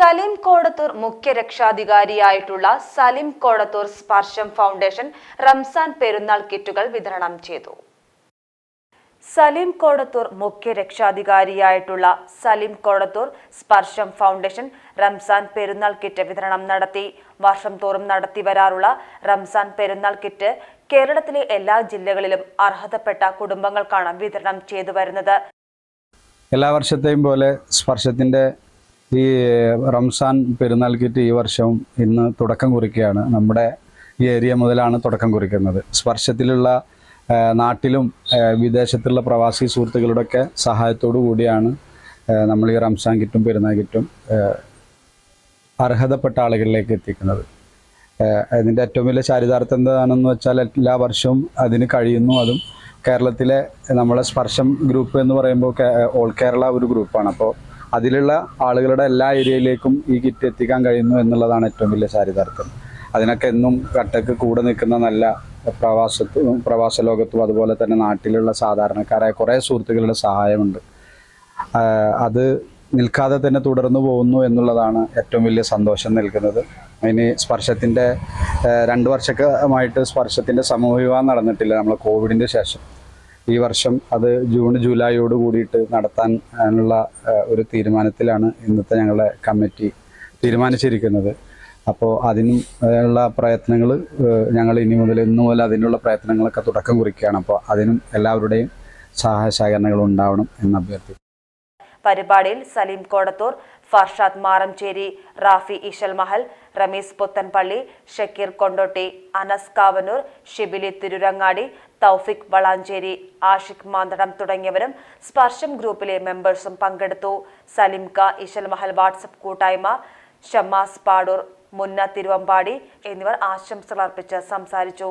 സലീം കോടത്തൂർ മുഖ്യ രക്ഷാധികാരിയായിട്ടുള്ള സലീം കോടത്തൂർ സ്പർശം ഫൗണ്ടേഷൻ റംസാൻ പെരുന്നാൾ കിറ്റുകൾ വിതരണം ചെയ്തു. സലീം കോടത്തൂർ മുഖ്യ രക്ഷാധികാരിയായിട്ടുള്ള സലീം കോടത്തൂർ സ്പർശം ഫൗണ്ടേഷൻ റംസാൻ പെരുന്നാൾ കിറ്റ് വിതരണം നടത്തി. വർഷം തോറും നടത്തി വരാറുള്ള റംസാൻ പെരുന്നാൾ കിറ്റ് കേരളത്തിലെ എല്ലാ ജില്ലകളിലും അർഹതപ്പെട്ട കുടുംബങ്ങൾക്കാണ് വിതരണം ചെയ്തു വരുന്നത്. എല്ലാ വർഷത്തെയും പോലെ സ്പർശത്തിന്റെ ഈ റംസാൻ പെരുന്നാൾ കിറ്റ് ഈ വർഷവും ഇന്ന് തുടക്കം കുറിക്കുകയാണ്. നമ്മുടെ ഈ ഏരിയ മുതലാണ് തുടക്കം കുറിക്കുന്നത്. സ്പർശത്തിലുള്ള നാട്ടിലും വിദേശത്തുള്ള പ്രവാസി സുഹൃത്തുക്കളുടെയൊക്കെ സഹായത്തോടു കൂടിയാണ് നമ്മൾ ഈ റംസാൻ കിറ്റും പെരുന്നാൾ കിറ്റും അർഹതപ്പെട്ട ആളുകളിലേക്ക് എത്തിക്കുന്നത്. അതിന്റെ ഏറ്റവും വലിയ ചാരിതാർത്ഥ്യം എന്താണെന്ന് വെച്ചാൽ എല്ലാ വർഷവും അതിന് കഴിയുന്നു. അതും കേരളത്തിലെ നമ്മളെ സ്പർശം ഗ്രൂപ്പ് എന്ന് പറയുമ്പോൾ ഓൾ കേരള ഒരു ഗ്രൂപ്പാണ്. അപ്പോൾ അതിലുള്ള ആളുകളുടെ എല്ലാ ഏരിയയിലേക്കും ഈ കിറ്റ് എത്തിക്കാൻ കഴിയുന്നു എന്നുള്ളതാണ് ഏറ്റവും വലിയ ചാരിതാർത്ഥ്യം. അതിനൊക്കെ എന്നും കട്ടക്ക് കൂടെ നിൽക്കുന്ന നല്ല പ്രവാസത്തും പ്രവാസ ലോകത്തും അതുപോലെ തന്നെ നാട്ടിലുള്ള സാധാരണക്കാരായ കുറേ സുഹൃത്തുക്കളുടെ സഹായമുണ്ട്. അത് നിൽക്കാതെ തന്നെ തുടർന്നു പോകുന്നു എന്നുള്ളതാണ് ഏറ്റവും വലിയ സന്തോഷം നൽകുന്നത്. ഇനി സ്പർശത്തിന്റെ രണ്ട് വർഷമായിട്ട് സ്പർശത്തിന്റെ സമൂഹവിവാഹം നടന്നിട്ടില്ല. നമ്മൾ കോവിഡിന്റെ ശേഷം. ഈ വർഷം അത് ജൂൺ ജൂലൈയോട് കൂടിയിട്ട് നടത്താൻ ഉള്ള ഒരു തീരുമാനത്തിലാണ് ഇന്നത്തെ ഞങ്ങളുടെ കമ്മിറ്റി തീരുമാനിച്ചിരിക്കുന്നത്. അപ്പോൾ അതിനും ഉള്ള പ്രയത്നങ്ങൾ ഞങ്ങൾ ഇനി മുതൽ ഇന്നു മുതൽ അതിനുള്ള പ്രയത്നങ്ങളൊക്കെ തുടക്കം കുറിക്കുകയാണ്. അപ്പോൾ അതിനും എല്ലാവരുടെയും സഹായ സഹകരണങ്ങൾ ഉണ്ടാവണം എന്ന് അഭ്യർത്ഥിക്കുന്നു. പരിപാടിയിൽ സലീം കോടത്തൂർ ഫർഷാദ് മാറംചേരി റാഫി ഇശൽ മഹൽ റമീസ് പുത്തൻപള്ളി ഷക്കീർ കൊണ്ടോട്ടി അനസ് കാവനൂർ ഷിബിലി തിരുരങ്ങാടി തൗഫിക് വളാഞ്ചേരി ആഷിഖ് മാന്തടം തുടങ്ങിയവരും സ്പർശം ഗ്രൂപ്പിലെ മെമ്പേഴ്സും പങ്കെടുത്തു. സലിം ക ഇശൽ മഹൽ വാട്സപ്പ് കൂട്ടായ്മ ഷമാസ് പാടൂർ മുന്ന തിരുവമ്പാടി എന്നിവർ ആശംസകൾ അർപ്പിച്ച് സംസാരിച്ചു.